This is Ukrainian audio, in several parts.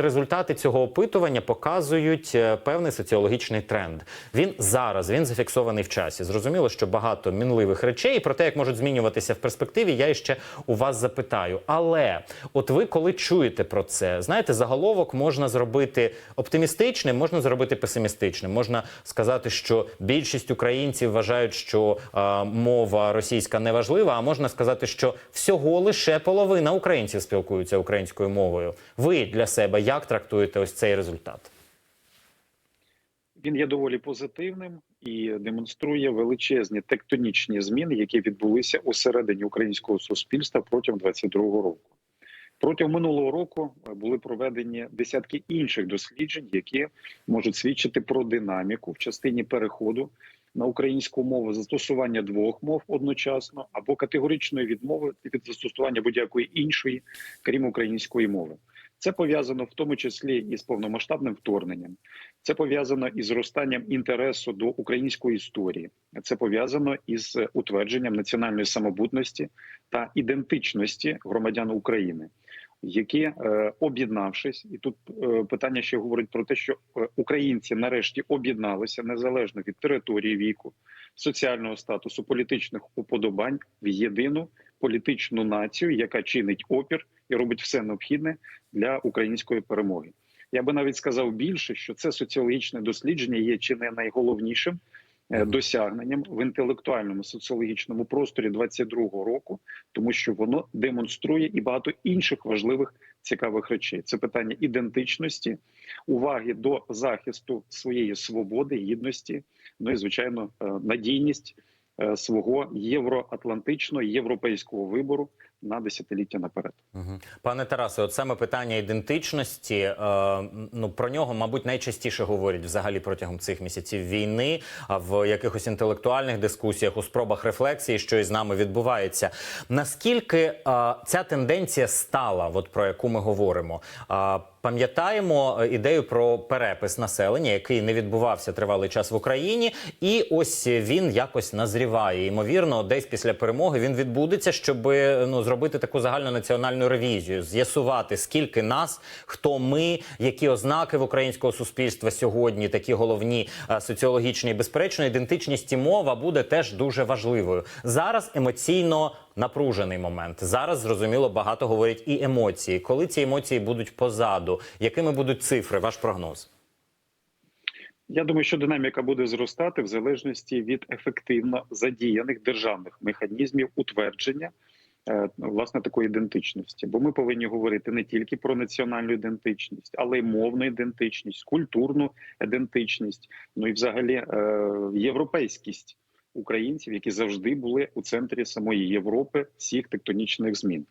результати цього опитування показують е, певний соціологічний тренд. Він зараз він зафіксований в часі. Зрозуміло, що багато мінливих речей. І про те, як можуть змінюватися в перспективі, я ще у вас запитаю. Але от ви коли чуєте про це, знаєте, заголовок можна зробити оптимістичним, можна зробити песимістичним. Можна сказати, що більшість українців вважають, що е, мова російська не важлива, а можна сказати, що всього лише половина українців спілкуються українською мовою. Ви для себе як трактуєте ось цей результат? Він є доволі позитивним і демонструє величезні тектонічні зміни, які відбулися у середині українського суспільства протягом 22-го року. Протягом минулого року е, були проведені десятки інших досліджень, які можуть свідчити про динаміку в частині переходу на українську мову, застосування двох мов одночасно або категоричної відмови від застосування будь-якої іншої, крім української мови. Це пов'язано в тому числі із повномасштабним вторгненням. Це пов'язано із зростанням інтересу до української історії. Це пов'язано із утвердженням національної самобутності та ідентичності громадян України, які, е, об'єднавшись, і тут е, питання ще говорить про те, що е, українці нарешті об'єдналися незалежно від території віку, соціального статусу, політичних уподобань в єдину політичну націю, яка чинить опір і робить все необхідне для української перемоги. Я би навіть сказав більше, що це соціологічне дослідження є чи не найголовнішим е, досягненням в інтелектуальному соціологічному просторі 22-го року, тому що воно демонструє і багато інших важливих цікавих речей. Це питання ідентичності, уваги до захисту своєї свободи, гідності, ну і звичайно е, надійність свого євроатлантичного європейського вибору на десятиліття наперед. Пане Тарасе, от саме питання ідентичності, е, ну про нього, мабуть, найчастіше говорять взагалі протягом цих місяців війни, а в якихось інтелектуальних дискусіях, у спробах рефлексії, що із нами відбувається. Наскільки е, ця тенденція стала, от про яку ми говоримо? Е, Пам'ятаємо е, ідею про перепис населення, який не відбувався тривалий час в Україні, і ось він якось назріває. Ймовірно, десь після перемоги він відбудеться, щоб ну зробити таку загальнонаціональну ревізію, з'ясувати скільки нас, хто ми, які ознаки в українського суспільства сьогодні, такі головні е, соціологічні і безперечно, ідентичність і мова буде теж дуже важливою. Зараз емоційно напружений момент. Зараз зрозуміло багато говорять і емоції. Коли ці емоції будуть позаду, якими будуть цифри? Ваш прогноз? Я думаю, що динаміка буде зростати в залежності від ефективно задіяних державних механізмів утвердження власне такої ідентичності. Бо ми повинні говорити не тільки про національну ідентичність, але й мовну ідентичність, культурну ідентичність, ну і взагалі е, європейськість українців, які завжди були у центрі самої Європи всіх тектонічних змін.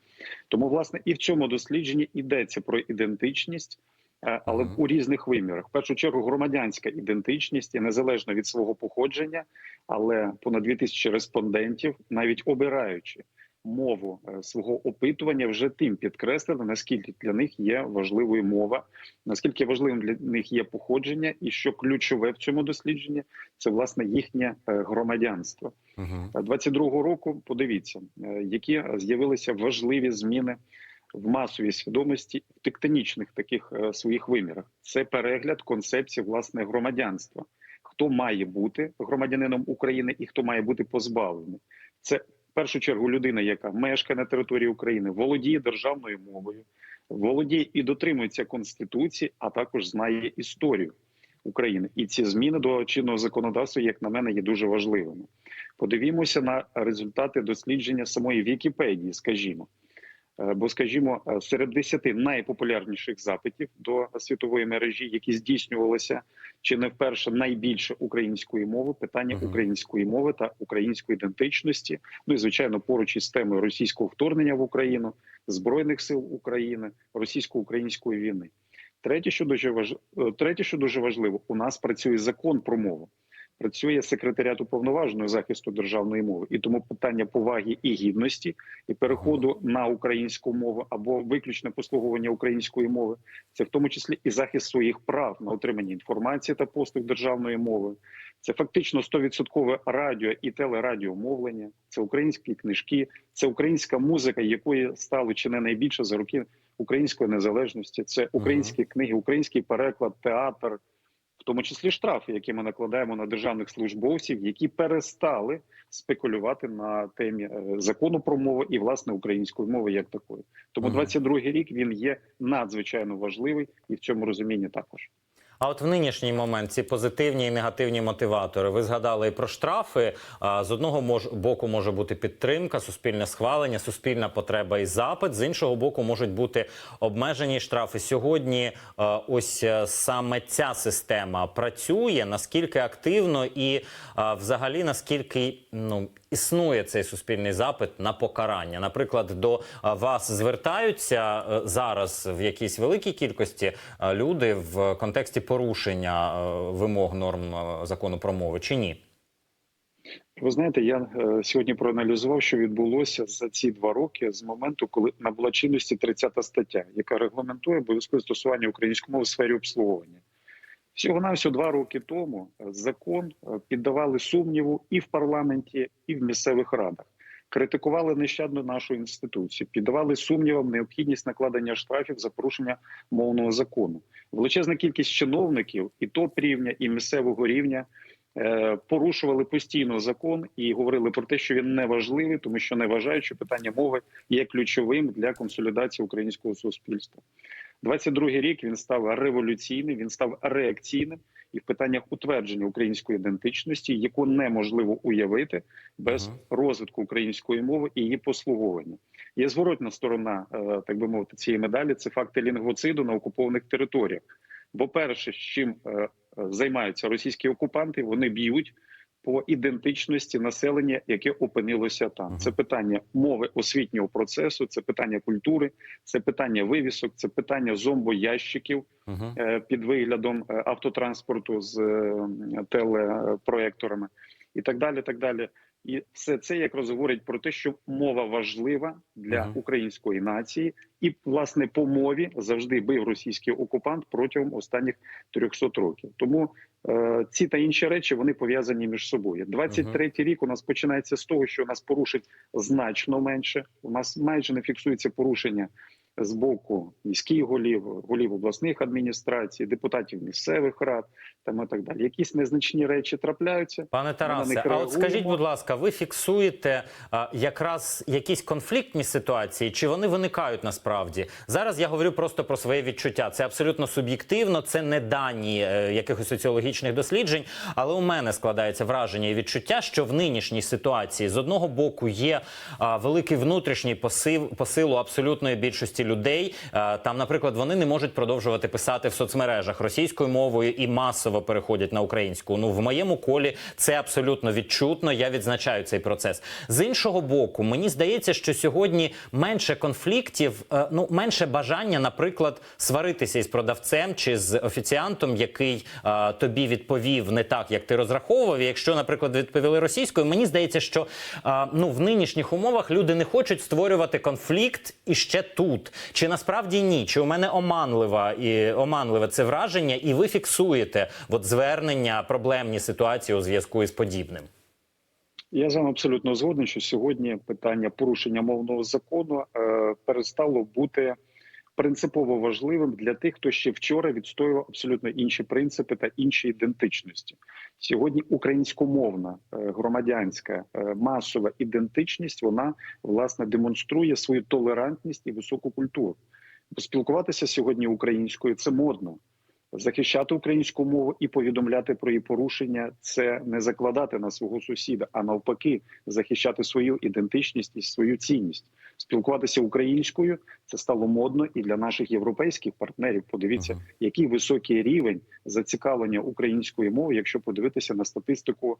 Тому, власне, і в цьому дослідженні йдеться про ідентичність. Е, Але у різних вимірах, в першу чергу, громадянська ідентичність і незалежно від свого походження, але понад 2000 респондентів, навіть обираючи мову е, свого опитування, вже тим підкреслили, наскільки для них є важливою мова, наскільки важливим для них є походження, і що ключове в цьому дослідженні це власне їхнє е, громадянство. Угу. 22-го року. Подивіться, е, які з'явилися важливі зміни в масовій свідомості в тектонічних таких е, своїх вимірах. Це перегляд концепції власне громадянства. Хто має бути громадянином України і хто має бути позбавлений? Це в першу чергу людина, яка мешкає на території України, володіє державною мовою, володіє і дотримується конституції, а також знає історію України. І ці зміни до чинного законодавства, як на мене, є дуже важливими. Подивімося на результати дослідження самої Вікіпедії, скажімо. Е, Бо, скажімо, е, серед десяти найпопулярніших запитів до світової мережі, які здійснювалися чи не вперше найбільше української мови, питання української мови та української ідентичності. Ну і звичайно, поруч із темою російського вторгнення в Україну, збройних сил України, російсько-української війни. Третє, що дуже важ... е, третє, що дуже важливо, у нас працює закон про мову. Працює секретаріат уповноваженого захисту державної мови, і тому питання поваги і гідності і переходу на українську мову або виключне послуговування української мови, це в тому числі і захист своїх прав на отримання інформації та послуг державної мови. Це фактично 100% радіо і телерадіомовлення, це українські книжки, це українська музика, якої стало чи не найбільше за роки української незалежності, це українські книги, український переклад, театр, в тому числі штрафи, які ми накладаємо на державних службовців, які перестали спекулювати на темі е, закону про мову і власне української мови як такої. Тому Мгм. 22-й рік він є надзвичайно важливий і в цьому розумінні також. А от в нинішній момент ці позитивні і негативні мотиватори. Ви згадали і про штрафи. З одного боку може бути підтримка, суспільне схвалення, суспільна потреба і запит. З іншого боку, можуть бути обмежені штрафи. Сьогодні е, ось е, саме ця система працює. Наскільки активно і е, взагалі наскільки ну існує цей суспільний запит на покарання? Наприклад, до вас звертаються зараз в якійсь великій кількості люди в контексті порушення е, вимог норм е, закону про мови чи ні? Ви знаєте, я е, сьогодні проаналізував, що відбулося за ці два роки з моменту, коли набула чинності 30 стаття, яка регламентує обов'язкове застосування української мови в сфері обслуговування. Всього навсього два роки тому закон піддавали сумніву і в парламенті, і в місцевих радах. Критикували нещадно нашу інституцію, піддавали сумнівам необхідність накладення штрафів за порушення мовного закону. Величезна кількість чиновників і топ рівня, і місцевого рівня е, порушували постійно закон і говорили про те, що він не важливий, тому що не вважають, що питання мови є ключовим для консолідації українського суспільства. 22-й рік він став революційним, він став реакційним і в питаннях утвердження української ідентичності, яку неможливо уявити без розвитку української мови і її послуговування. Є зворотна сторона, е, так би мовити, цієї медалі. Це факти лінгвоциду на окупованих територіях. Бо перше, з чим е, е, займаються російські окупанти, вони б'ють по ідентичності населення, яке опинилося там. Це питання мови освітнього процесу, це питання культури, це питання вивісок, це питання зомбоящиків е, під виглядом е, автотранспорту з е, телепроекторами і так далі. Так далі. І все це якраз говорить про те, що мова важлива для української нації, і власне по мові завжди бив російський окупант протягом останніх 300 років. Тому е, ці та інші речі вони пов'язані між собою. 23-й рік у нас починається з того, що у нас порушить значно менше. У нас майже не фіксується порушення з боку міських голів, голів обласних адміністрацій, депутатів місцевих рад там і так далі. Якісь незначні речі трапляються. Пане Тарасе, а от скажіть, будь ласка, ви фіксуєте а, якраз якісь конфліктні ситуації, чи вони виникають насправді? Зараз я говорю просто про своє відчуття. Це абсолютно суб'єктивно, це не дані е, якихось соціологічних досліджень. Але у мене складається враження і відчуття, що в нинішній ситуації з одного боку є а, великий внутрішній посил посилу абсолютної більшості людей. Там, наприклад, вони не можуть продовжувати писати в соцмережах російською мовою і масово переходять на українську. Ну в моєму колі це абсолютно відчутно. Я відзначаю цей процес. З іншого боку, мені здається, що сьогодні менше конфліктів, е, ну менше бажання, наприклад, сваритися із продавцем чи з офіціантом, який е, тобі відповів не так, як ти розраховував. Якщо, наприклад, відповіли російською, мені здається, що е, ну в нинішніх умовах люди не хочуть створювати конфлікт і ще тут. Чи насправді ні? Чи у мене оманлива і оманливе це враження, і ви фіксуєте от звернення, проблемні ситуації у зв'язку із подібним? Я з вами абсолютно згоден, що сьогодні питання порушення мовного закону е, перестало бути принципово важливим для тих, хто ще вчора відстоював абсолютно інші принципи та інші ідентичності. Сьогодні українськомовна е, громадянська е, масова ідентичність вона власне демонструє свою толерантність і високу культуру. Спілкуватися сьогодні українською це модно. Захищати українську мову і повідомляти про її порушення це не закладати на свого сусіда, а навпаки, захищати свою ідентичність і свою цінність. Спілкуватися українською це стало модно і для наших європейських партнерів. Подивіться, Мгм. який високий рівень зацікавлення української мови, якщо подивитися на статистику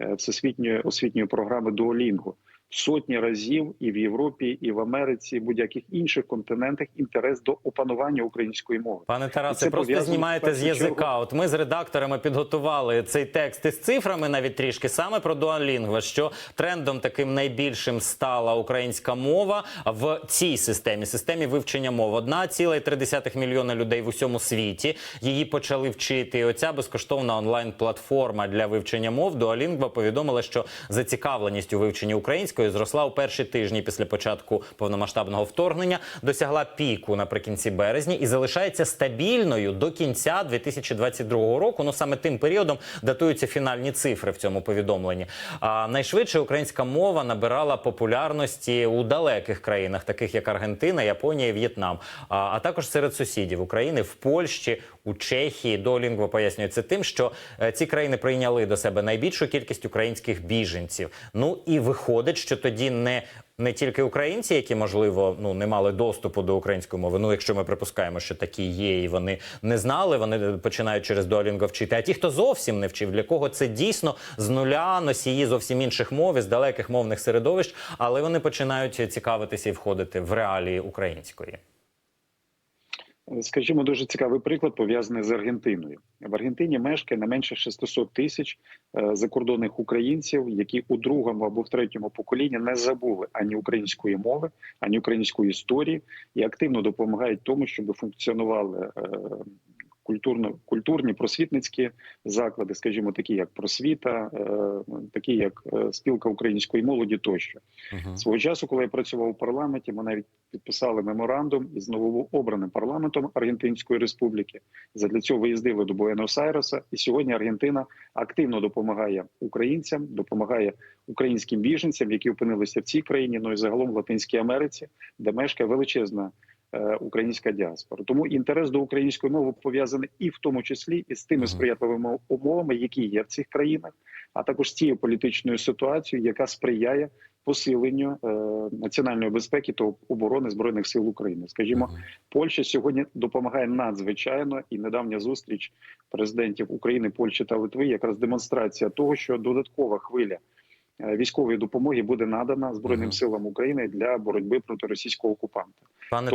е, всесвітньої освітньої програми Duolingo. Сотні разів і в Європі, і в Америці, і будь-яких інших континентах інтерес до опанування української мови. Пане Тарасе, просто знімаєте з язика. От ми з редакторами підготували цей текст із цифрами навіть трішки саме про дуалінгва, що трендом таким найбільшим стала українська мова в цій системі, системі вивчення мов. 1,3 мільйона людей в усьому світі її почали вчити. І оця безкоштовна онлайн-платформа для вивчення мов Duolingo повідомила, що зацікавленість у вивченні української української зросла у перші тижні після початку повномасштабного вторгнення, досягла піку наприкінці березня і залишається стабільною до кінця 2022 року. Ну саме тим періодом датуються фінальні цифри в цьому повідомленні. А найшвидше українська мова набирала популярності у далеких країнах, таких як Аргентина, Японія, В'єтнам, а, а також серед сусідів України в Польщі, у Чехії. Duolingo пояснює це тим, що е, ці країни прийняли до себе найбільшу кількість українських біженців. Ну і виходить, що тоді не не тільки українці, які можливо ну не мали доступу до української мови. Ну, якщо ми припускаємо, що такі є, і вони не знали, вони починають через Duolingo вчити. А ті, хто зовсім не вчив, для кого це дійсно з нуля носії зовсім інших мов із далеких мовних середовищ, але вони починають цікавитися і входити в реалії української. Скажімо, дуже цікавий приклад пов'язаний з Аргентиною. В Аргентині мешкає не менше 600 тисяч е, закордонних українців, які у другому або в третьому поколінні не забули ані української мови, ані української історії і активно допомагають тому, щоб функціонували е, культурно культурні просвітницькі заклади, скажімо, такі як просвіта, е, такі як е, спілка української молоді тощо. Угу. Свого часу, коли я працював у парламенті, ми навіть підписали меморандум із новообраним парламентом Аргентинської республіки. Задля цього виїздили до Буенос-Айреса, і сьогодні Аргентина активно допомагає українцям, допомагає українським біженцям, які опинилися в цій країні, ну і загалом в Латинській Америці, де мешкає величезна. Е, Українська діаспора, тому інтерес до української мови пов'язаний і в тому числі із тими сприятливими умовами, які є в цих країнах, а також з тією політичною ситуацією, яка сприяє посиленню е, національної безпеки та оборони збройних сил України. Скажімо, Польща сьогодні допомагає надзвичайно, і недавня зустріч президентів України, Польщі та Литви якраз демонстрація того, що додаткова хвиля е, військової допомоги буде надана збройним силам України для боротьби проти російського окупанта. Пане Тому